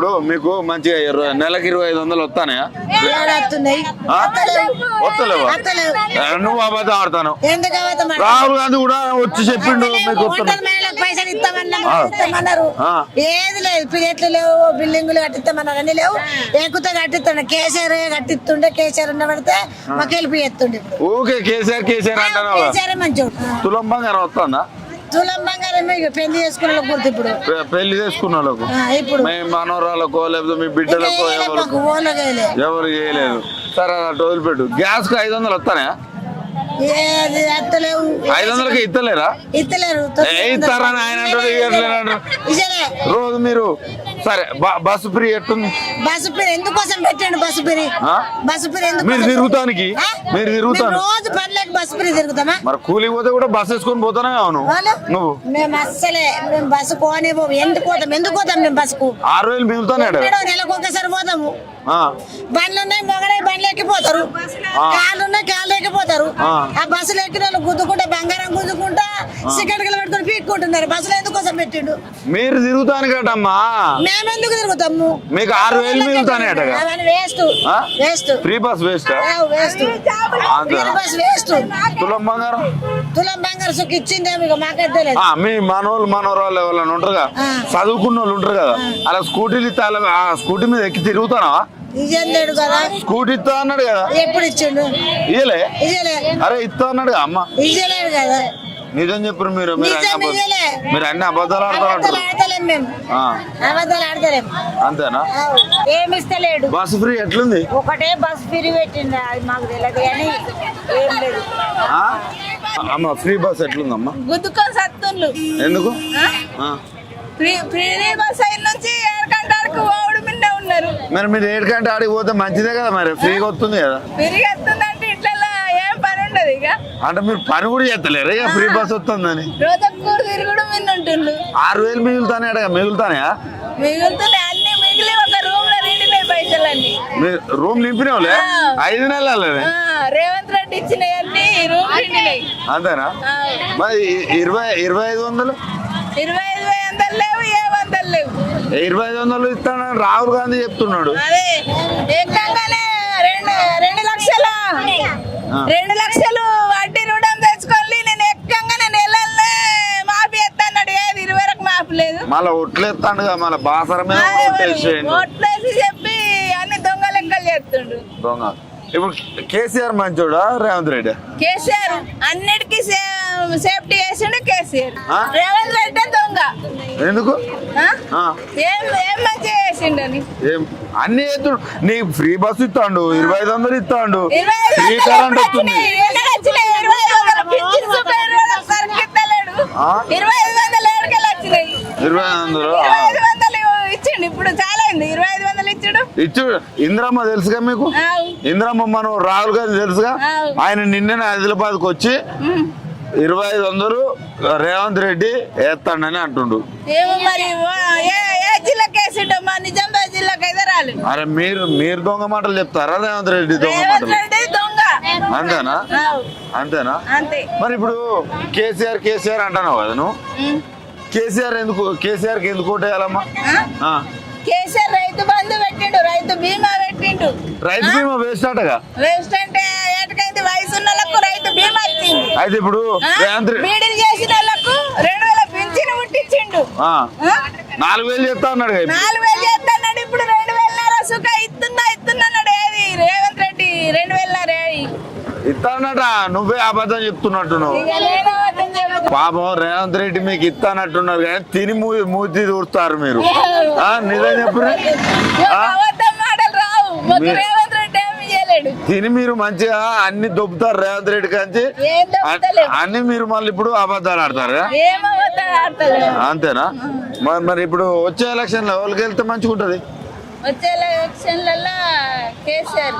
ఇప్పుడు మీకు మంచిగా ఇరవై- నెలకి ఇరవై ఐదు వందలు వస్తానయా? ఆ? వస్తలేవా? నువ్వు అబద్ధం ఆడతాను ఎందుకు ఆడతావు? రాహుల్ గాంధీ కూడా వచ్చి చెప్పిండు మీకు ఒంటరి వస్తాను మహిళలకు పైసలు ఇస్తామన్నా ఆ. ఇస్తామన్నారు. ఆ. ఏది లేదు. పిల్లట్లు లేవు బిల్డింగులు కట్టిస్తామన్నారు అన్ని లేవు. ఎక్కుతా కట్టిస్తుండే. కేసీఆర్ కట్టిస్తుండే? కేసీఆర్ ఉన్న పడితే మాకు వెళ్ళి ఎత్తుండే ఇప్పుడు. ఊకే కేసీఆర్ కేసీఆర్ అంటాను కేసీఆర్ మంచోడు. తులం బంగారం వస్తుందా? తులం బంగారం పెళ్ళి చేసుకున్న వాళ్ళకి ఇప్పుడు. పెళ్ళి చేసుకున్న వాళ్ళకు? ఇప్పుడు. మీ మనోరాలకో లేకపోతే మీ బిడ్డలకో ఎవరు? చేయలేదు. సరే అటు వదిలిపెట్టు. గ్యాస్కు ఐదు వందలు వస్తానే? ఐదు వందలకి ఇస్తలేరా ఇత్తలేరు. ఏ ఇస్తారని ఆయన రోజు మీరు సరే బస్సు ఫ్రీ ఎట్టుంది? బస్సు పేరు ఎందుకోసం పెట్టండి బస్సు ఆ? బస్సు మీరు తిరుగుతానికి? మీరు తిరుగుతాను రోజు పనులకు బస్సు పేరు తిరుగుతామా? మరి కూలికి పోతే కూడా బస్సు వేసుకొని పోతానే అవును. నువ్వు? మేము అస్సలే మేము బస్సు పోనే పోము ఎందుకు పోతాం? ఎందుకు పోతాం మేము బస్సుకు? ఆరు వేలు మిగులుతానే నెలకు ఒకసారి పోతాము. బండ్లు ఉన్నాయి మొగలై బండ్లు ఎక్కిపోతారు. కాళ్ళు ఉన్నాయి కాళ్ళు ఎక్కిపోతారు. ఆ. ఆ బస్సులు ఎక్కిన వాళ్ళు గుద్దుకుంటా బంగారం గుద్దుకుంటా సిగరెట్ పెట్టుకొని పీక్కుంటున్నారు బస్సులు ఎందుకోసం పెట్టిండు? మీరు తిరుగుతానికటమ్మా మేమెందుకు తిరుగుతాము? మీకు ఆరు వేలు waste? Waste. Free bus waste waste అంతేనా బస్ వేస్ట్ తులం బంగారం? తులం బంగారు సుఖ ఇచ్చిందేమో ఇక మాకైతే లేదు మీ మనోళ్ళు మనోరాళ్ళు ఎవరైనా ఉంటారు కదా. చదువుకున్న వాళ్ళు ఉంటారు కదా? అలా స్కూటీలు ఇస్తా స్కూటీ మీద ఎక్కి తిరుగుతానా ఇదేం లేడు కదా. స్కూటీ ఇస్తా అన్నాడు కదా? ఎప్పుడు ఇచ్చిండు? ఇయ్యలే? ఇయ్యలే. అరే ఇస్తా అన్నాడు కదా అమ్మ. ఇయ్యలేడు కదా. నిజం చెప్పరు మీరు మీరు అన్ని నిజం అబద్ధ- ఇయ్యలే. మీరు అన్ని అబద్ధాలు ఆడతారు అబద్ధాలు అంటారు ఆడతలేం మేము. ఆ, అబద్ధాలు ఆడతలేం. అంతేనా? ఏమి ఇస్తలేడు. బస్సు ఫ్రీ ఎట్లుంది? ఒకటే బస్ ఫిరి పెట్టింది అది మాకు తెలియదు కానీ ఏం లేదు. ఆ? అమ్మ ఫ్రీ బస్ ఎట్లుందమ్మా? గుద్దుకొని సత్తుండ్లు. ఎందుకు? ఆ. ఫ్రీ ఫ్రీ బస్ అయిన నుంచి ఏడకంటానికి ఓడి మిన్నే ఉన్నారు. మరి మీరు ఏడు గంట ఆడికి పోతే మంచిదే కదా మరి? ఫ్రీగా వస్తుంది కదా ఇంట్లో ఏం పని ఉండదు ఇక అంటే మీరు పని కూడా చేస్తలేరు ఇక ఫ్రీ బస్ వస్తుందని. ఆరు వేలు మిగులుతానే అడగ మిగులుతానే రూమ్ నింపినవులే? ఐదు నెలలే రేవంత్ రెడ్డి ఇచ్చినవన్నీ రూమ్ నిండినాయి. అంతేనా? మరి ఇరవై ఇరవై ఐదు వందలు? ఇరవై ఐదు వందలు లేవు ఏ వందలు లేవు. ఇరవై ఐదు వందలు ఇస్తానని రాహుల్ గాంధీ చెప్తున్నాడు. ఏకంగానే మళ్ళీ ఒట్లేస్తాడు కదా మళ్ళీ బాసర మీద కూడా ఒట్టేసేయండి ఓట్లేసి చెప్పి అన్ని దొంగ లెక్కలు చేస్తుండు దొంగ ఇప్పుడు కేసీఆర్ మంచోడా రేవంత్ రెడ్డి కేసీఆర్ అన్నిటికీ సేఫ్టీ చేసిండు కేసీఆర్ ఆ? రేవంత్ రెడ్డి దొంగ ఎందుకు ఆ? ఆ, ఏం ఏం మంచిగా చేసిండని ఏం అన్ని ఎత్తుడు నీకు ఫ్రీ బస్ ఇస్తాడు ఇరవై ఐదు వందలు ఇస్తాడు ఇరవై ఐదు ఫ్రీ వందలు కరెంట్ వస్తుంది వచ్చినాయి? ఎక్కడ వచ్చినాయి? ఇరవై ఐదు వందలు పింఛన్ సూపర్ ఇరవై వందలు సరుకు ఇస్తలేడు. ఆ? ఇరవై ఐదు వందలు ఏడుకెళ్ళి వచ్చినాయి ఇరవై ఐదు వందలు. ఇరవై ఐదు వందలు ఇచ్చిండు. ఇప్పుడు చాలా అయింది. ఇరవై ఐదు వందలు ఇచ్చాడు. ఇచ్చు. ఇందిరమ్మ తెలుసుగా మీకు? ఇందిరమ్మ మనం రాహుల్ గాంధీ తెలుసుగా. ఆయన నిన్ననే ఆదిలాబాద్కి వచ్చి ఇరవై ఐదు వందలు రేవంత్ రెడ్డి వేస్తాడని అంటుండు. ఏమో మరి ఓ- ఏ ఏ జిల్లాకి వేసిండో మా నిజామాబాద్ జిల్లాకి అయితే రాలేదు. అరే మీరు మీరు దొంగ మాటలు చెప్తారా రేవంత్ రెడ్డి దొంగ రేవంత్ మాటలు? రెడ్డి దొంగ. అంతేనా? ఆవ్. అంతేనా? అంతే. మరి ఇప్పుడు కేసీఆర్ కేసీఆర్ అంటున్నావు కదా నువ్వు? ఉమ్. కేసీఆర్ ఎందుకు? కేసీఆర్కి ఎందుకు ఓటేయాలమ్మా. కేసీఆర్ రైతు బంధు పెట్టిండు రైతు బీమా పెట్టిండు. రైతు బీమా వేస్ట్ అటగా? వేస్ట్ అంటే ఏటకైతే వయసు ఉన్న రైతు బీమా వచ్చింది అయితే ఇప్పుడు బీడీలు చేసిన వాళ్ళకు రెండు వేల పింఛను ఆ? నాలుగు వేలు చెప్తా అన్నాడు. నాలుగు వేలు చేస్తున్నాడు ఇప్పుడు రెండు వేల సుఖ ఇస్తున్నా ఇస్తున్నాడు ఏది? రేవంత్ రెడ్డి రెండు వేల ఇస్తానట నువ్వే అబద్ధం చెప్తున్నట్టు నువ్వు. పాపం రేవంత్ రెడ్డి మీకు ఇస్తానట్టున్నారు కానీ తిని మూతి దూరుతారు మీరు. నిజం చెప్పు. తిని మీరు మంచిగా అన్ని దొబ్బుతారు రేవంత్ రెడ్డి కంచి. అన్ని మీరు మళ్ళీ ఇప్పుడు అబద్ధాలు ఆడతారు అంతేనా? మరి మరి ఇప్పుడు వచ్చే ఎలక్షన్లో ఎవరికి వెళ్తే మంచిగా ఉంటది వచ్చే ఎలక్షన్లలో కేసీఆర్